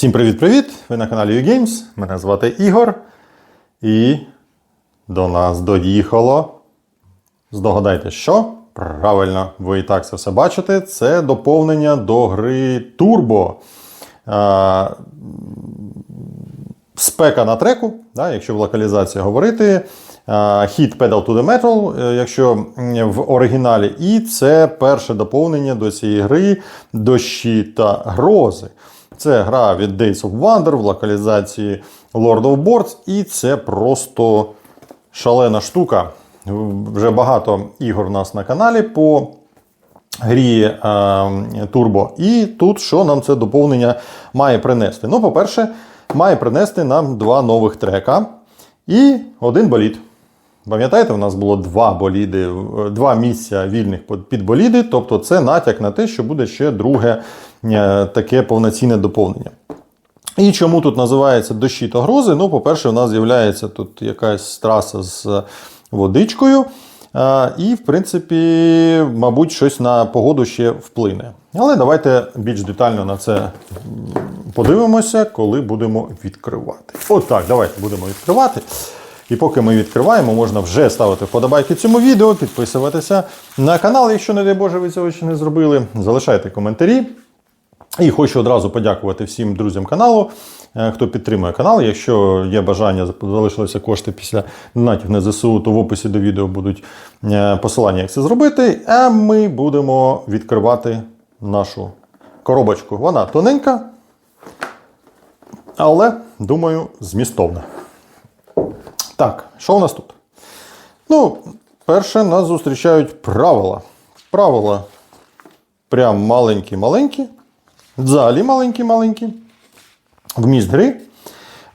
Всім привіт-привіт! Ви на каналі UGames. Мене звати Ігор. І до нас доїхало. Здогадайте, що? Правильно, ви і так це все бачите. Це доповнення до гри Turbo. А, спека на треку, да, якщо в локалізації говорити. Hit Pedal to the Metal, е, якщо в оригіналі. І це перше доповнення до цієї гри дощі та грози. Це гра від Days of Wonder в локалізації Lord of Boards, і це просто шалена штука. Вже багато ігор у нас на каналі по грі е, Turbo. І тут що нам це доповнення має принести? Ну, по-перше, має принести нам два нових трека і один болід. Пам'ятаєте, у нас було два боліди, е, два місця вільних під- боліди, тобто це натяк на те, що буде ще друге таке повноцінне доповнення. І чому тут називається дощі та грози? Ну, по-перше, у нас з'являється тут якась траса з водичкою. е, І, в принципі, мабуть, щось на погоду ще вплине. Але давайте більш детально на це подивимося, коли будемо відкривати. Отак, давайте будемо відкривати. І поки ми відкриваємо, можна вже ставити вподобайки цьому відео, підписуватися на канал, якщо, не дай Боже, ви цього ще не зробили. Залишайте коментарі. І хочу одразу подякувати всім друзям каналу, е, хто підтримує канал. Якщо є бажання, залишилися кошти після донатів на ЗСУ, то в описі до відео будуть е, посилання, як це зробити. А ми будемо відкривати нашу коробочку. Вона тоненька, але, думаю, змістовна. Так, що у нас тут? Ну, перше, нас зустрічають правила. Правила прям маленькі-маленькі. Взагалі маленькі-маленькі. Вміст гри.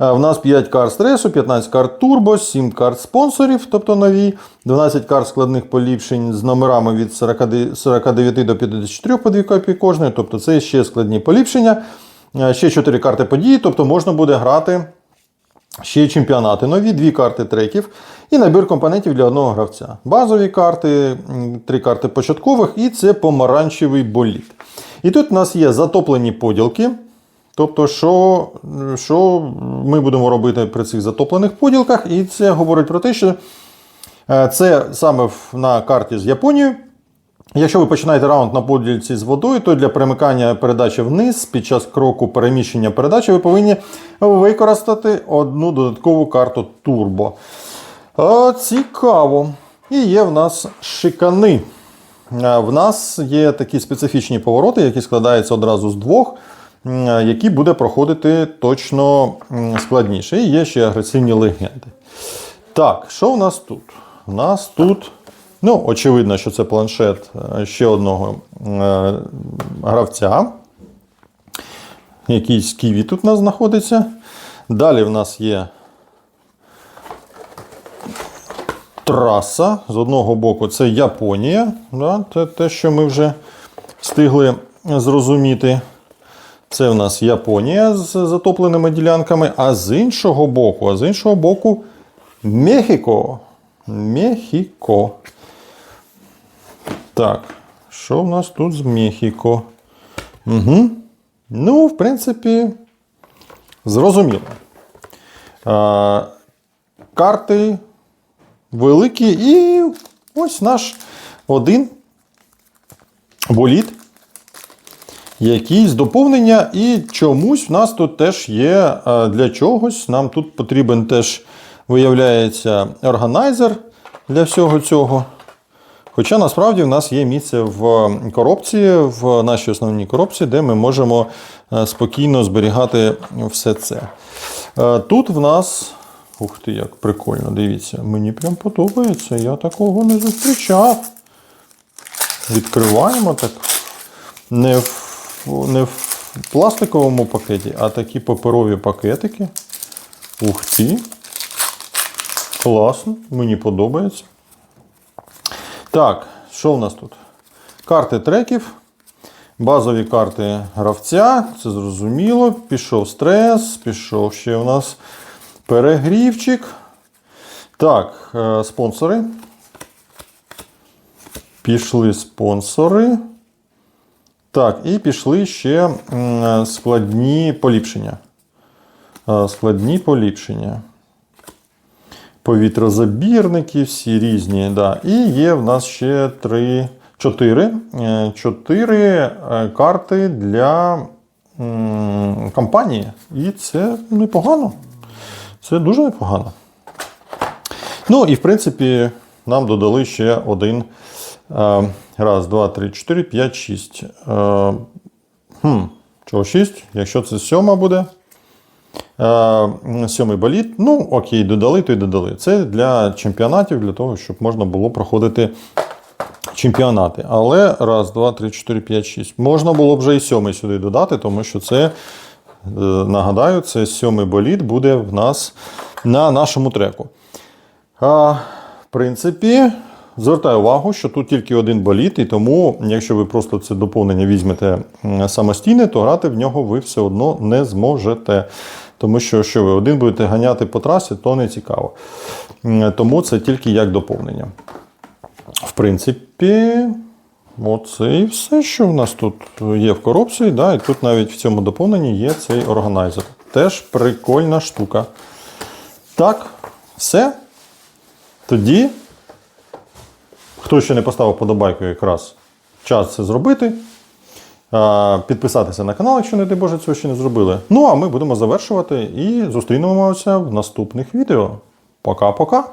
Е, В нас 5 карт стресу, 15 карт турбо, 7 карт спонсорів, тобто нові, 12 карт складних поліпшень з номерами від 49 до 54 по 2 копії кожної, тобто це ще складні поліпшення. Е, Ще 4 карти події, тобто можна буде грати Ще чемпіонати нові, дві карти треків і набір компонентів для одного гравця. Базові карти, м, три карти початкових, і це помаранчевий боліт. І тут у нас є затоплені поділки. Тобто, що, що ми будемо робити при цих затоплених поділках, і це говорить про те, що е, це саме на карті з Японією. Якщо ви починаєте раунд на поділці з водою, то для перемикання передачі вниз під час кроку переміщення передачі ви повинні використати одну додаткову карту турбо. Е, Цікаво. І є в нас шикани. Е, В нас є такі специфічні повороти, які складаються одразу з двох, які буде проходити точно складніше. І є ще агресивні легенди. Так, що в нас тут? У нас тут, ну, очевидно, що це планшет е, ще одного е, гравця. Якийсь ківі тут у нас знаходиться. Далі в нас є траса. З одного боку це Японія. Да? Те, те, що ми вже встигли зрозуміти. Це в нас Японія з затопленими ділянками, а з іншого боку, а з іншого боку, Мехіко. Мехіко. Так, що в нас тут з Мехіко? Угу. Ну, в принципі, зрозуміло. Карти великі, і ось наш один боліт якісь доповнення, і чомусь в нас тут теж є е, для чогось. Нам тут потрібен теж, виявляється, органайзер для всього цього. Хоча насправді в нас є місце в коробці, в нашій основній коробці, де ми можемо е, спокійно зберігати все це. Е, Тут в нас. Ух ти, як прикольно, дивіться, мені прям подобається, я такого не зустрічав. Відкриваємо так. Не в, не в пластиковому пакеті, а такі паперові пакетики. Ух ти. Класно, мені подобається. Так, що в нас тут? Карти треків. Базові карти гравця, це зрозуміло. Пішов стрес, пішов ще у нас перегрівчик. Так, е, спонсори. Пішли спонсори. Так, і пішли ще складні поліпшення. Е, Складні поліпшення. Повітрозабірники, всі різні. Да. І є в нас ще три, чотири, е, чотири е, карти для компанії. І це непогано. Це дуже непогано. Ну і в принципі, нам додали ще один. Е, раз, два, три, чотири, п'ять, шість. Е, хм, чого шість? Якщо це сьома буде. Е, Сьомий боліт. Ну, окей, додали, то й додали. Це для чемпіонатів, для того, щоб можна було проходити чемпіонати. Але раз, два, три, чотири, п'ять, шість. Можна було б вже і сьомий сюди додати, тому що це, нагадаю, це сьомий боліт буде в нас на нашому треку. А, в принципі, звертаю увагу, що тут тільки один боліт, і тому, якщо ви просто це доповнення візьмете самостійне, то грати в нього ви все одно не зможете. Тому що, що ви один будете ганяти по трасі, то не цікаво. Тому це тільки як доповнення. В принципі, оце і все, що в нас тут є в коробці. Да, і тут навіть в цьому доповненні є цей органайзер. Теж прикольна штука. Так, все. Тоді, хто ще не поставив подобайку, якраз час це зробити. Підписатися на канал, якщо не дай Боже, цього ще не зробили. Ну, а ми будемо завершувати і зустрінемося в наступних відео. Пока-пока!